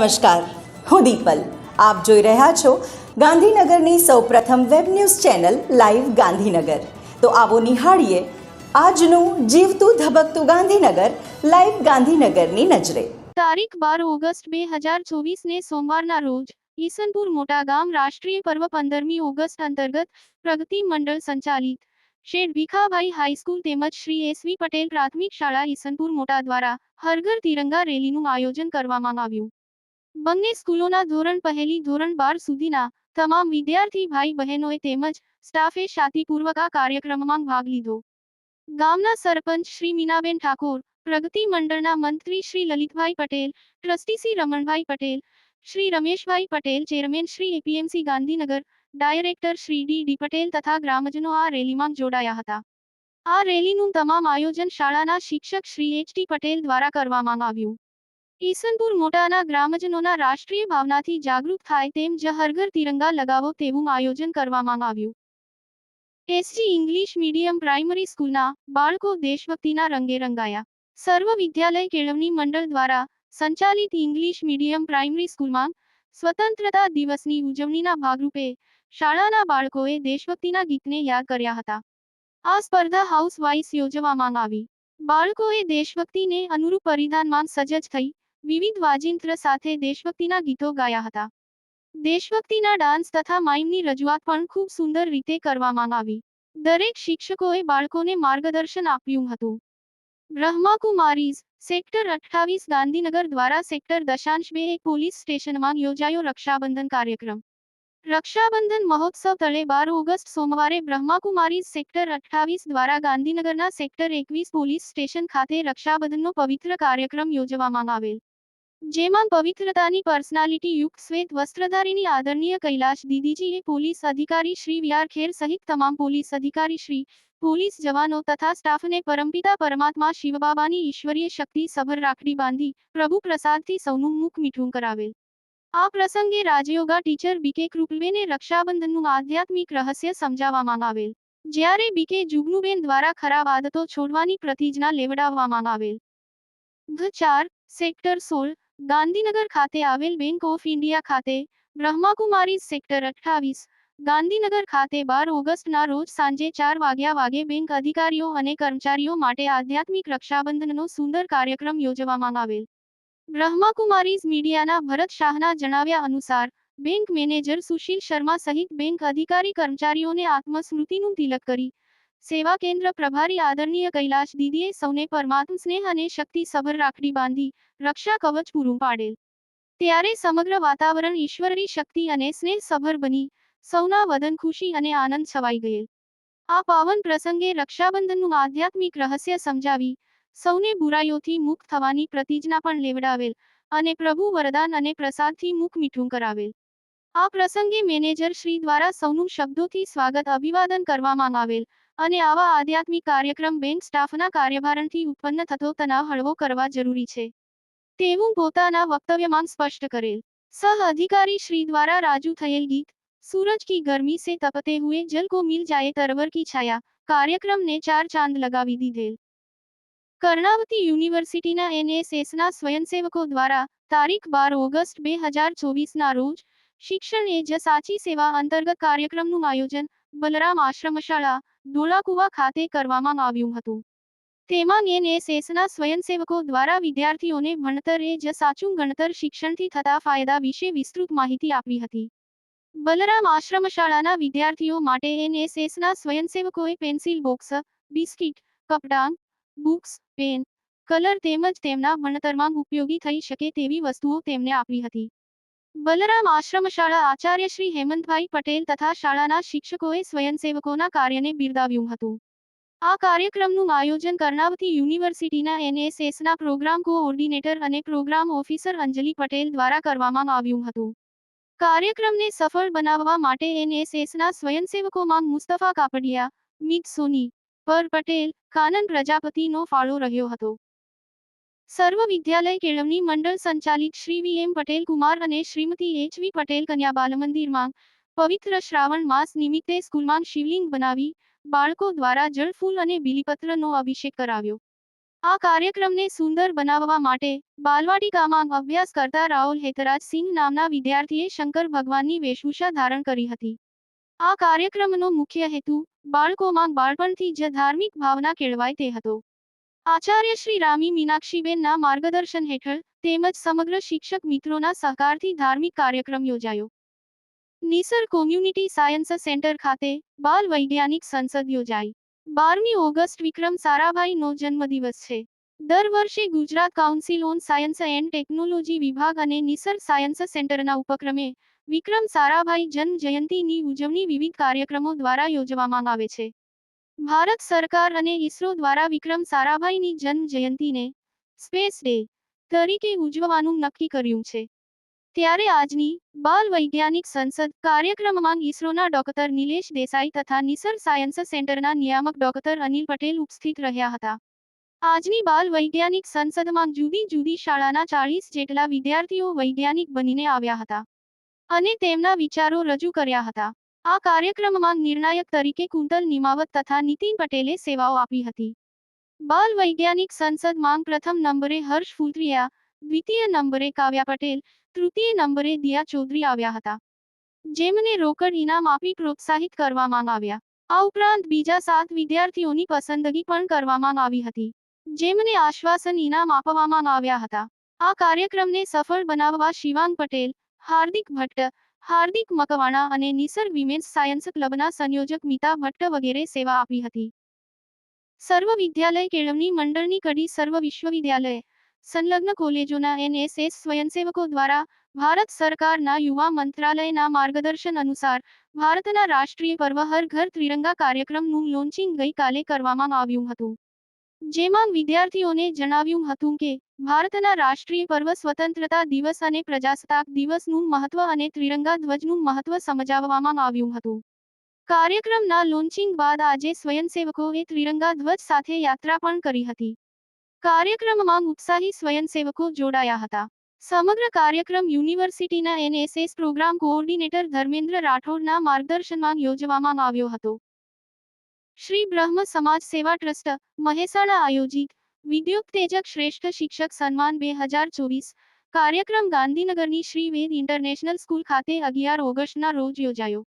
નમસ્કાર, હું દીપલ. આપ જોઈ રહ્યા છો ગાંધીનગરની સૌપ્રથમ web news channel live Gandhinagar. તો આવો નિહાળીએ આજનું જીવતું ધબકતું ગાંધીનગર, લાઈવ ગાંધીનગરની નજરે. તારીખ બાર ઓગસ્ટ બે હજાર ચોવીસને સોમવારના રોજ ઈસનપુર મોટા ગામ રાષ્ટ્રીય પર્વ પંદરમી ઓગસ્ટ અંતર્ગત પ્રગતિ મંડળ સંચાલિત. શેઠ ભીખાભાઈ હાઈસ્કૂલ તેમજ શ્રી એસવી પટેલ પ્રાથમિક શાળા ઈસનપુર મોટા દ્વારા હરઘર તિરંગા રેલીનું આયોજન કરવામાં આવ્યું. બંને સ્કૂલોના ધોરણ પહેલી ધોરણ બાર સુધીના તમામ વિદ્યાર્થી ભાઈ બહેનોએ તેમજ સ્ટાફે શાંતિપૂર્વક આ કાર્યક્રમમાં ભાગ લીધો. ગામના સરપંચ શ્રી મીનાબેન ઠાકોર, પ્રગતિ મંડળના મંત્રી Shri Lalitbhai Patel, trustee Shri Ramanbhai Patel, Shri Rameshbhai Patel, chairman Shri APMC Gandhinagar, director Shri D D Patel તથા ગ્રામજનો આ રેલીમાં જોડાયા હતા. આ રેલીનું તમામ આયોજન શાળાના શિક્ષક શ્રી એચ ટી પટેલ દ્વારા કરવામાં આવ્યું. ઈસનપુર મોટાના ગ્રામજનોના રાષ્ટ્રીય ભાવનાથી જાગૃત થાય તેમ જ તિરંગા લગાવો તેવું આયોજન કરવામાં આવ્યું. એસજી ઇંગ્લિશ મીડિયમ પ્રાઇમરી સ્કૂલના બાળકો દેશભક્તિના રંગે રંગાયા. સર્વ વિદ્યાલય કેળવણી મંડળ દ્વારા સંચાલિત ઇંગ્લિશ મીડિયમ પ્રાઇમરી સ્કૂલમાં સ્વતંત્રતા દિવસની ઉજવણીના ભાગરૂપે શાળાના બાળકોએ દેશભક્તિના ગીતને યાદ કર્યા હતા. આ સ્પર્ધા હાઉસ વાઇસ યોજવામાં આવી. બાળકોએ દેશભક્તિને અનુરૂપ પરિધાનમાં સજજ થઈ વિવિધ વાજિંત્ર સાથે દેશભક્તિના ગીતો ગાયા હતા. દેશભક્તિના ડાન્સ તથા માઇમની રજૂઆત પણ ખૂબ સુંદર રીતે કરવામાં આવી. દરેક શિક્ષકોએ બાળકોને માર્ગદર્શન આપ્યું હતું. બ્રહ્માકુમારીઝ, સેક્ટર અઠ્ઠાવીસ ગાંધીનગર દ્વારા સેક્ટર દશાંશ બે પોલીસ સ્ટેશનમાં યોજાયો રક્ષાબંધન કાર્યક્રમ. રક્ષાબંધન મહોત્સવ તળે બાર ઓગસ્ટ સોમવારે બ્રહ્માકુમારી સેક્ટર અઠ્ઠાવીસ દ્વારા ગાંધીનગરના સેક્ટર એકવીસ પોલીસ સ્ટેશન ખાતે રક્ષાબંધનનો પવિત્ર કાર્યક્રમ યોજવામાં આવેલ. જેમાં પવિત્રતાની પર્સનાલિટી યુક્ત શ્વેત વસ્ત્રધારીની આદરણીય કૈલાશ દીદીજીએ પોલીસ અધિકારી શ્રી વિઆર ખેર સહિત તમામ પોલીસ અધિકારી શ્રી, પોલીસ જવાનો તથા સ્ટાફને પરમપિતા પરમાત્મા શિવબાબાની ઈશ્વરીય શક્તિ સભર રાખડી બાંધી પ્રભુ પ્રસાદથી સૌનું મુખ મીઠું કરાવેલ. આ પ્રસંગે રાજયોગા ટીચર બીકે કૃપલબેને રક્ષાબંધનનું આધ્યાત્મિક રહસ્ય સમજાવવામાં આવેલ. જ્યારે બીકે જુગનુબેન દ્વારા ખરાબ આદતો છોડવાની પ્રતિજ્ઞા લેવડાવવામાં આવેલ. ચાર, સેક્ટર સોળ ગાંધીનગર ખાતે આવેલ બેંક ઓફ ઇન્ડિયા ખાતે બ્રહ્માકુમારી સેક્ટર અઠ્ઠાવીસ. ગાંધીનગર ખાતે બાર ઓગસ્ટના રોજ સાંજે ચાર વાગ્યા વાગે બેંક અધિકારીઓ અને કર્મચારીઓ માટે આધ્યાત્મિક રક્ષાબંધનનો સુંદર કાર્યક્રમ યોજવામાં આવેલ. બ્રહ્માકુમારીઝ મીડિયાના ભરત શાહના જણાવ્યા અનુસાર બેંક મેનેજર સુશીલ શર્મા સહિત બેંક અધિકારી કર્મચારીઓને આત્મસ્મૃતિનું તિલક કરી સેવા કેન્દ્ર પ્રભારી આદરણીય કૈલાશ દીદીએ સૌને પરમાત્મ સ્નેહ અને શક્તિ સભર રાખડી બાંધી રક્ષા કવચ પૂરું પાડેલ. ત્યારે સમગ્ર વાતાવરણ ઈશ્વરની શક્તિ અને સ્નેહ સભર બની, સૌના વદન ખુશી અને આનંદ છવાઈ ગયેલ. આ પાવન પ્રસંગે રક્ષાબંધનનું આધ્યાત્મિક રહસ્ય સમજાવી, સૌને બુરાઈઓથી મુક્ત થવાની પ્રતિજ્ઞા પણ લેવડાવેલ અને પ્રભુ વરદાન અને પ્રસાદથી મુખ મીઠું કરાવેલ. આ પ્રસંગે મેનેજર શ્રી દ્વારા સૌનું શબ્દોથી સ્વાગત અભિવાદન કરવામાં આવેલ અને આવા આધ્યાત્મિક કાર્યક્રમ બેંક સ્ટાફના કાર્યભારણથી ઉત્પન્ન થતો તણાવ હળવો કરવા જરૂરી છે તેવું પોતાના વક્તવ્યમાં સ્પષ્ટ કરેલ સહ અધિકારી શ્રી દ્વારા રાજુ થયેલ ગીત सूरज की गर्मी से तपते हुए जल को मिल जाए तरवर की छाया કાર્યક્રમને ચાર ચાંદ લગાવી દીધેલ કર્ણાવતી યુનિવર્સિટીના એનએસએસના સ્વયંસેવકો દ્વારા તારીખ બાર ઓગસ્ટ બે હજાર ચોવીસના રોજ શિક્ષણ એ જ સાચી સેવા અંતર્ગત કાર્યક્રમનું આયોજન બલરામ આશ્રમશાળા ધોળાકુવા ખાતે કરવામાં આવ્યું હતું. તેમાં એનએસએસના સ્વયંસેવકો દ્વારા વિદ્યાર્થીઓને ભણતર જ સાચું ગણતર શિક્ષણથી થતા ફાયદા વિશે વિસ્તૃત માહિતી આપી હતી. બલરામ આશ્રમશાળાના વિદ્યાર્થીઓ માટે એનએસએસના સ્વયંસેવકોએ પેન્સિલ બોક્સ, બિસ્કિટ કપડાંગ બુક્સ, પેન, કલર તેમજ તેમના ભણતરમાં ઉપયોગી થઈ શકે તેવી વસ્તુઓ તેમને આપી હતી. બલરામ આશ્રમશાળા આચાર્ય શ્રી હેમંતભાઈ પટેલ તથા શાળાના શિક્ષકોએ સ્વયંસેવકોના કાર્યને બિરદાવ્યું હતું. આ કાર્યક્રમનું આયોજન કર્ણાવતી યુનિવર્સિટીના એનએસએસના પ્રોગ્રામ કોઓર્ડિનેટર અને પ્રોગ્રામ ઓફિસર અંજલિ પટેલ દ્વારા કરવામાં આવ્યું હતું. કાર્યક્રમને સફળ બનાવવા માટે એનએસએસના સ્વયંસેવકોમાં મુસ્તફા કાપડિયા, મિત સોની, પર પટેલ, કાનન પ્રજાપતિનો ફાળો રહ્યો હતો. સર્વ વિદ્યાલય કેળવણી મંડળ સંચાલિત શ્રી વી એમ પટેલ કુમાર અને શ્રીમતી એચ વી પટેલ કન્યા બાલમંદિરમાં પવિત્ર શ્રાવણ માસ નિમિત્તે સ્કૂલમાં શિવલિંગ બનાવી બાળકો દ્વારા જળફૂલ અને બીલીપત્રનો અભિષેક કરાવ્યો. આ કાર્યક્રમને સુંદર બનાવવા માટે બાલવાટિકામાં અભ્યાસ કરતા રાહુલ હેતરાજ સિંહ નામના વિદ્યાર્થીએ શંકર ભગવાનની વેશભૂષા ધારણ કરી હતી. આ કાર્યક્રમનો મુખ્ય હેતુ બાળકોમાં બાળપણથી જ ધાર્મિક ભાવના કેળવાય તે હતો. આચાર્ય શ્રી રામી મીનાક્ષીબેનના માર્ગદર્શન હેઠળ તેમજ સમગ્ર શિક્ષક મિત્રોના સહકારથી ધાર્મિક કાર્યક્રમ યોજાયો. નિસર કોમ્યુનિટી સાયન્સ સેન્ટર ખાતે બાલ વૈજ્ઞાનિક સંસદ યોજાઈ. બારમી ઓગસ્ટ વિક્રમ સારાભાઈનો જન્મદિવસ છે. દર વર્ષે Gujarat council on science and technology વિભાગ અને નિસર સાયન્સ સેન્ટરના ઉપક્રમે વિક્રમ સારાભાઈ જન્મ જયંતિની ઉજવણી વિવિધ કાર્યક્રમો દ્વારા યોજવામાં આવે છે. ભારત સરકાર અને ઇસરો દ્વારા વિક્રમ સારાભાઈની જન્મ જયંતિને સ્પેસ ડે તરીકે ઉજવવાનું નક્કી કર્યું છે. ત્યારે આજની બાલ વૈજ્ઞાનિક સંસદ કાર્યક્રમમાં ઇસરોના ડોક્ટર નિલેશ દેસાઈ તથા નિસર સાયન્સ સેન્ટરના નિયામક ડોક્ટર અનિલ પટેલ ઉપસ્થિત રહ્યા હતા. આજની બાલ વૈજ્ઞાનિક સંસદમાં જુદી જુદી શાળાના ચાળીસ જેટલા વિદ્યાર્થીઓ વૈજ્ઞાનિક બનીને આવ્યા હતા અને તેમના વિચારો રજૂ કર્યા હતા. આ કાર્યક્રમમાં નિર્ણાયક તરીકે કુંતલ નિમાવત તથા નીતિન પટેલે સેવાઓ આપી હતી. બાલ વૈજ્ઞાનિક સંસદ માંગ પ્રથમ નંબરે હર્ષ ફૂલત્રિયા, દ્વિતીય નંબરે કાવ્યા પટેલ, તૃતીય નંબરે દિયા ચૌધરી આવ્યા હતા. જેમને રોકડ ઇનામ આપી પ્રોત્સાહિત કરવામાં આવ્યા. આ ઉપરાંત બીજા સાત વિદ્યાર્થીઓની પસંદગી પણ કરવામાં આવી હતી. જેમને આશ્વાસન ઇનામ આપવામાં આવ્યા હતા. આ કાર્યક્રમને સફળ બનાવવા શિવાંગ પટેલ, હાર્દિક ભટ્ટ હાર્દિક મકવાણા અને નિસર વિમેન્સ સાયન્સ ક્લબના સંયોજક મિતા ભટ્ટ વગેરે સેવા આપી હતી. સર્વ વિદ્યાલય કેળવણી મંડળની કડી સર્વ વિશ્વવિદ્યાલય, સંલગ્ન કોલેજોના એનએસએસ સ્વયંસેવકો દ્વારા ભારત સરકારના યુવા મંત્રાલયના માર્ગદર્શન અનુસાર ભારતના રાષ્ટ્રીય પર્વ હર ઘર ત્રિરંગા કાર્યક્રમનું લોન્ચિંગ ગઈકાલે કરવામાં આવ્યું હતું. જેમાં વિદ્યાર્થીઓને જણાવ્યું હતું કે, ભારતના રાષ્ટ્રીય પર્વ સ્વતંત્રતા દિવસ અને પ્રજાસત્તાક દિવસનું મહત્વ અને ત્રિરંગા ધ્વજનું મહત્વ સમજાવવામાં આવ્યું હતું. કાર્યક્રમના લોન્ચિંગ બાદ આજે સ્વયંસેવકોએ ત્રિરંગા ધ્વજ સાથે યાત્રા પણ કરી હતી. કાર્યક્રમમાં ઉત્સાહી સ્વયંસેવકો જોડાયા હતા. સમગ્ર કાર્યક્રમ યુનિવર્સિટીના એનએસએસ પ્રોગ્રામ કોઓર્ડિનેટર ધર્મેન્દ્ર રાઠોડના માર્ગદર્શનમાં યોજવામાં આવ્યો હતો. શ્રી બ્રહ્મ સમાજ સેવા ટ્રસ્ટ, મહેસાણા આયોજિત વિદ્યુત્તેજક શ્રેષ્ઠ શિક્ષક સન્માન બે હજાર ચોવીસ કાર્યક્રમ ગાંધીનગરની શ્રી વેદ ઇન્ટરનેશનલ સ્કૂલ ખાતે અગિયાર ઓગસ્ટના રોજ યોજાયો.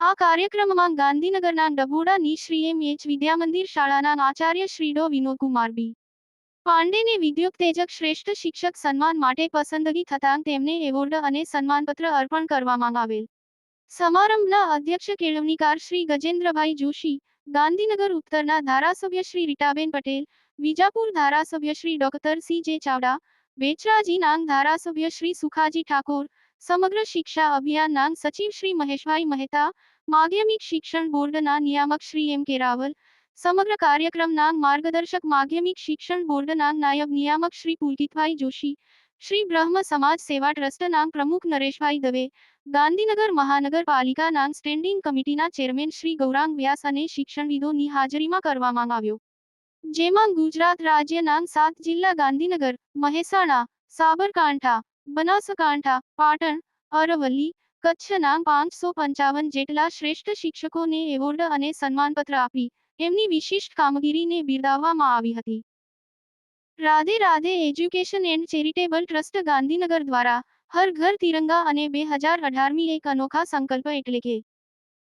આ કાર્યક્રમમાં ગાંધીનગરના ડભોડાની શ્રી એમ એચ વિદ્યામંદિર શાળાના આચાર્ય શ્રી ડો વિનોદકુમાર બી. પાંડેને વિદ્યુત્તેજક શ્રેષ્ઠ શિક્ષક સન્માન માટે પસંદગી થતાં તેમને એવોર્ડ અને સન્માનપત્ર અર્પણ કરવામાં આવેલ. સમારંભના અધ્યક્ષ કેળવણીકાર શ્રી ગજેન્દ્રભાઈ જોશી ગાંધીનગર ઉત્તરના ધારાસભ્ય શ્રી રીટાબેન પટેલ, વિજાપુર ધારાસભ્ય શ્રી ડોક્ટર સી ચાવડા, વેચરાજી નાંગ ધારાસભ્ય શ્રી સુખાજી ઠાકોર, સમગ્ર શિક્ષા અભિયાન નાંગ સચિવ શ્રી મહેશભાઈ મહેતા, માધ્યમિક શિક્ષણ બોર્ડના નિયામક શ્રી એમ કે રાવલ, સમગ્ર કાર્યક્રમ નાંગ માર્ગદર્શક માધ્યમિક શિક્ષણ બોર્ડના નાયબ નિયામક શ્રી પુલકિતભાઈ જોશી શ્રી બ્રહ્મ સમાજ સેવા ટ્રસ્ટ નામ પ્રમુખ નરેશભાઈ દવે, ગાંધીનગર મહાનગરપાલિકા નાંગ સ્ટેન્ડિંગ કમિટીના ચેરમેન શ્રી ગૌરાંગ વ્યાસ અને શિક્ષણવિદોની હાજરીમાં કરવામાં આવ્યો. જેમાં ગુજરાત રાજ્યના સાત જિલ્લા ગાંધીનગર, મહેસાણા, સાબરકાંઠા, બનાસકાંઠા, પાટણ, અરવલ્લી કચ્છના પાંચસો પંચાવન જેટલા શ્રેષ્ઠ શિક્ષકોને એવોર્ડ અને સન્માનપત્ર આપી, એમની વિશિષ્ટ કામગીરીને બિરદાવવામાં આવી હતી. Radhe Radhe education and charitable trust Gandhinagar દ્વારા હર ઘર તિરંગા અને બે હજાર અઢારમી એક અનોખા સંકલ્પ એટલે કે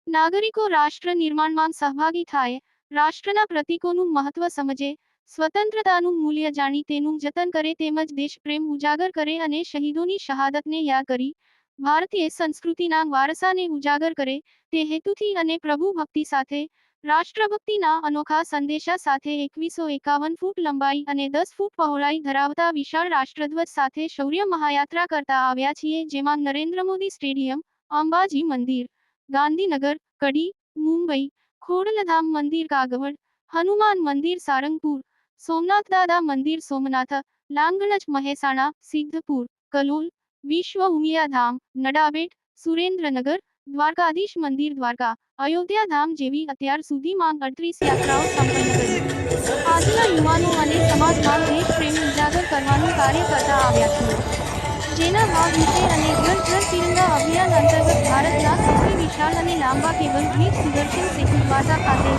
નાગરિકો રાષ્ટ્ર નિર્માણમાં સહભાગી થાય, રાષ્ટ્રના પ્રતીકોનું મહત્વ સમજે, સ્વતંત્રતાનું મૂલ્ય જાણી, તેનું જતન કરે, તેમજ દેશપ્રેમ ઉજાગર કરે અને શહીદોની શહાદતને યાદ કરી, ભારતીય સંસ્કૃતિના વારસાને ઉજાગર કરે, તે હેતુથી અને પ્રભુ ભક્તિ સાથે રાષ્ટ્રભક્તિના અનોખા સંદેશા સાથે એકવીસો એકાવન ફૂટ લંબાઈ અને દસ ફૂટ પહોળાઈ ધરાવતા વિશાળ રાષ્ટ્રધ્વજ સાથે શૌર્ય મહાયાત્રા કરતા આવ્યા છીએ, જેમાં નરેન્દ્ર મોદી સ્ટેડિયમ, અંબાજી મંદિર, ગાંધીનગર, કડી, મુંબઈ, ખોડલધામ મંદિર કાગવડ, હનુમાન મંદિર સારંગપુર, સોમનાથ દાદા મંદિર સોમનાથ, લાંગણજ મહેસાણા, સિદ્ધપુર, કલોલ, વિશ્વ ઉમિયાધામ નડાબેટ, સુરેન્દ્રનગર દ્વારકાધીશ મંદિર દ્વારકા, અયોધ્યા ધામ જેવી અત્યાર સુધીમાં અડત્રીસ યાત્રાઓ સંપન્ન કરી. આજના યુવાનો અને સમાજમાં દેશ પ્રેમ ઉજાગર કરવાનું કાર્ય કરતા આવ્યા છીએ. જેના ભાગરૂપે અને ઘર ઘર તિરંગા અભિયાન અંતર્ગત ભારતના સૌથી વિશાળ અને લાંબા કેબલ દ્વીપ સુદર્શન સેતુ દ્વારકા ખાતે.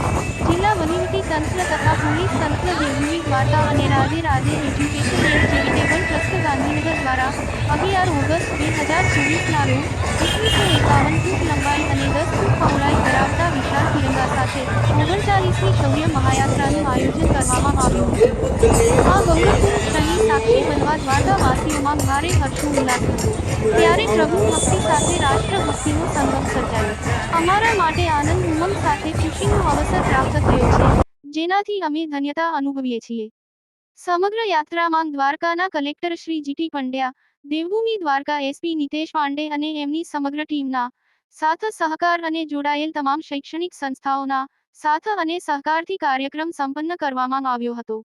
જિલ્લા વહીવટી તંત્ર તથા પોલીસ તંત્ર દેવભૂમિ દ્વારકા અને Radhe Radhe education and charitable trust Gandhinagar દ્વારા અગિયાર ઓગસ્ટ બે હજાર ચોવીસના રોજ એકવીસો એકાવન ફૂટ લંબાઈ અને દસ ફૂટ પહોળાઈ ધરાવતા વિશાળ તિરંગા સાથે ઓગણચાલીસની શૌર્ય મહાયાત્રાનું આયોજન કરવામાં આવ્યું. આ ગૌરવપૂર્ણ ક્ષણની સાક્ષી બનવા દ્વારકાવાસીઓમાં ભારે હર્ષો ઉલ્લાસ ત્યારે પ્રભુ ભક્તિ સાથે રાષ્ટ્રભક્તિનો સંગમ સર્જાયો. અમારા માટે આનંદ ઉમંગ સાથે ખુશીનો અવસર પ્રાપ્ત થયો છે, જેનાથી અમે ધન્યતા અનુભવીએ છીએ. સમગ્ર યાત્રામાં દ્વારકાના collector Shri GT Pandya, Devbhumi Dwarka SP Nitesh Pandey અને એમની સમગ્ર ટીમના સાથ સહકાર અને જોડાયેલ તમામ શૈક્ષણિક સંસ્થાઓના સાથ અને સહકારથી કાર્યક્રમ સંપન્ન કરવામાં આવ્યો હતો.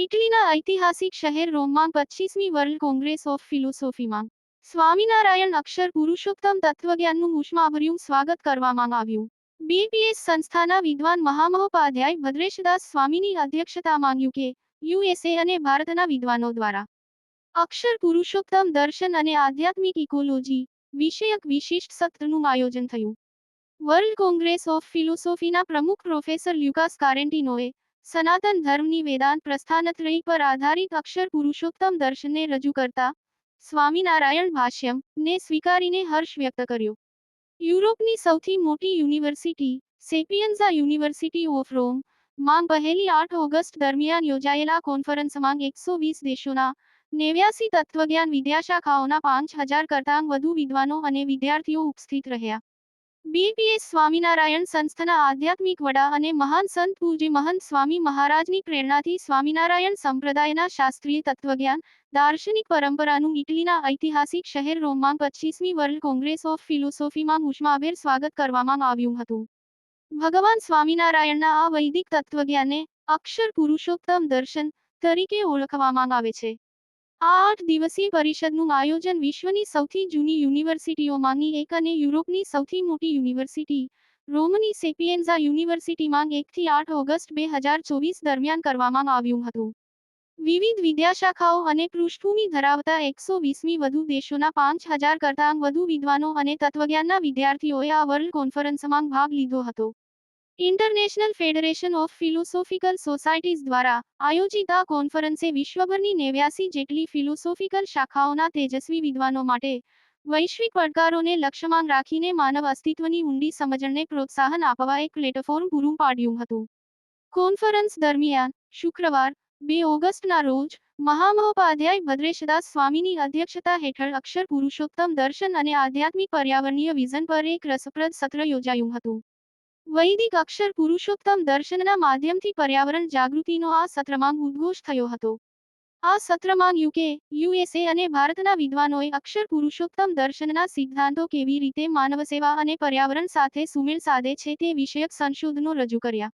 ઇટલીના ઐતિહાસિક શહેર રોમમાં પચીસમી વર્લ્ડ કોંગ્રેસ ઓફ ફિલોસોફીમાં. સ્વામિનારાયણ અક્ષર પુરુષોત્તમ તત્વજ્ઞાનનું ઉષ્માભર્યું સ્વાગત કરવામાં આવ્યું. બીપીએસ સંસ્થાના વિદ્વાન મહામહોપાધ્યાય ભદ્રેશદાસ સ્વામીની અધ્યક્ષતા માંગ્યું કે યુએસએ અને ભારતના વિદ્વાનો દ્વારા. અક્ષર પુરુષોત્તમ દર્શન અને આધ્યાત્મિક ઇકોલોજી વિષયક વિશિષ્ટ સત્રનું આયોજન થયું. વર્લ્ડ કોંગ્રેસ ઓફ ફિલોસોફીના પ્રમુખ પ્રોફેસર લ્યુકાસ કારેન્ટિનોએ સનાતન ધર્મની વેદાંત પ્રસ્થાનત્રય પર આધારિત અક્ષર પુરુષોત્તમ દર્શનને રજૂ કરતા સ્વામિનારાયણ ભાષ્યમ ને સ્વીકારીને હર્ષ વ્યક્ત કર્યો. યુરોપની સૌથી મોટી university, Sapienza university of Rome, માં પહેલી આઠ ઓગસ્ટ દરમિયાન યોજાયેલા કોન્ફરન્સમાં એકસો વીસ દેશોના નેવ્યાસી તત્વજ્ઞાન વિદ્યાશાખાઓના પાંચ હજાર કરતાં વધુ વિદ્વાનો અને વિદ્યાર્થીઓ ઉપસ્થિત રહ્યા. બીપીએસ સ્વામિનારાયણ સંસ્થાના આધ્યાત્મિક વડા અને મહાન સંત પૂજી મહંત સ્વામી મહારાજની પ્રેરણાથી સ્વામિનારાયણ સંપ્રદાયના શાસ્ત્રીય તત્વજ્ઞાન, દાર્શનિક પરંપરાનું ઇટલીના ઐતિહાસિક શહેર રોમમાં પચીસમી વર્લ્ડ કોંગ્રેસ ઓફ ફિલોસોફીમાં ઉષ્માભેર સ્વાગત કરવામાં આવ્યું હતું. ભગવાન સ્વામિનારાયણના આ વૈદિક તત્વજ્ઞાનને અક્ષર પુરુષોત્તમ દર્શન તરીકે ઓળખવામાં આવે છે. આ આઠ દિવસીય પરિષદનું આયોજન વિશ્વની સૌથી જૂની યુનિવર્સિટીઓમાંની એક અને યુરોપની સૌથી મોટી યુનિવર્સિટી, રોમની સેપિયન્ઝા યુનિવર્સિટીમાં એકથી આઠ ઓગસ્ટ બે હજાર ચોવીસ દરમિયાન કરવામાં આવ્યું હતું. વિવિધ વિદ્યાશાખાઓ અને પૃષ્ઠભૂમિ ધરાવતા એકસો વીસમી વધુ દેશોના પાંચ હજાર કરતાં વધુ વિદ્વાનો અને તત્વજ્ઞાનના વિદ્યાર્થીઓએ આ વર્લ્ડ કોન્ફરન્સમાં ભાગ લીધો હતો. International federation of philosophical societies દ્વારા આયોજિત આ કોન્ફરન્સે વિશ્વભરની નેવ્યાસી જેટલી ફિલોસોફિકલ શાખાઓના તેજસ્વી વિદ્વાનો માટે વૈશ્વિક પડકારોને લક્ષ્યમાં રાખીને માનવ અસ્તિત્વની ઊંડી સમજણને પ્રોત્સાહન આપવા એક પ્લેટફોર્મ પૂરું પાડ્યું હતું. કોન્ફરન્સ દરમિયાન શુક્રવાર, બે ઓગસ્ટના રોજ મહામહોપાધ્યાય ભદ્રેશદાસ સ્વામીની અધ્યક્ષતા હેઠળ અક્ષર પુરુષોત્તમ દર્શન અને આધ્યાત્મિક પર્યાવરણીય વિઝન પર એક રસપ્રદ સત્ર યોજાયું હતું. વૈદિક અક્ષર પુરુષોત્તમ દર્શનના માધ્યમથી પર્યાવરણ જાગૃતિનો આ સત્રમાં ઉદ્ઘોષ થયો હતો. આ સત્રમાં યુકે, યુએસએ અને ભારતના વિદ્વાનોએ અક્ષર પુરુષોત્તમ દર્શનના સિદ્ધાંતો કેવી રીતે માનવ સેવા અને પર્યાવરણ સાથે સુમેળ સાધે છે તે વિષયક સંશોધનો રજૂ કર્યા.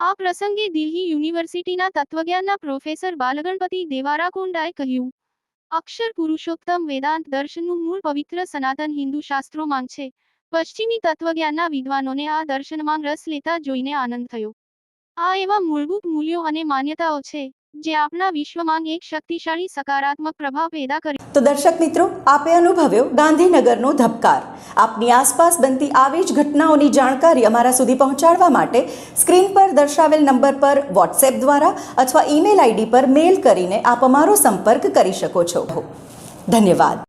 આ પ્રસંગે દિલ્હી યુનિવર્સિટીના તત્વજ્ઞાનના પ્રોફેસર બાલગણપતિ દેવારાકોંડાએ કહ્યું, અક્ષર પુરુષોત્તમ વેદાંત દર્શનનું મૂળ પવિત્ર સનાતન હિન્દુ શાસ્ત્રોમાં છે. પશ્ચિમી તત્વજ્ઞાનના વિદ્વાનોને આ દર્શનમાં રસ લેતા જોઈને આનંદ થયો. આ એવા મૂળભૂત મૂલ્યો અને માન્યતાઓ છે, જે આપણા વિશ્વમાં એક શક્તિશાળી સકારાત્મક પ્રભાવ પેદા કરે તો દર્શક મિત્રો, આપે અનુભવ્યો ગાંધીનગરનો ધબકાર. આપની આસપાસ બનતી આવી જ ઘટનાઓની જાણકારી અમારા સુધી પહોંચાડવા માટે સ્ક્રીન પર દર્શાવેલ નંબર પર વોટ્સએપ દ્વારા અથવા ઈમેલ આઈડી પર મેલ કરીને આપ અમારો સંપર્ક કરી શકો છો. ધન્યવાદ.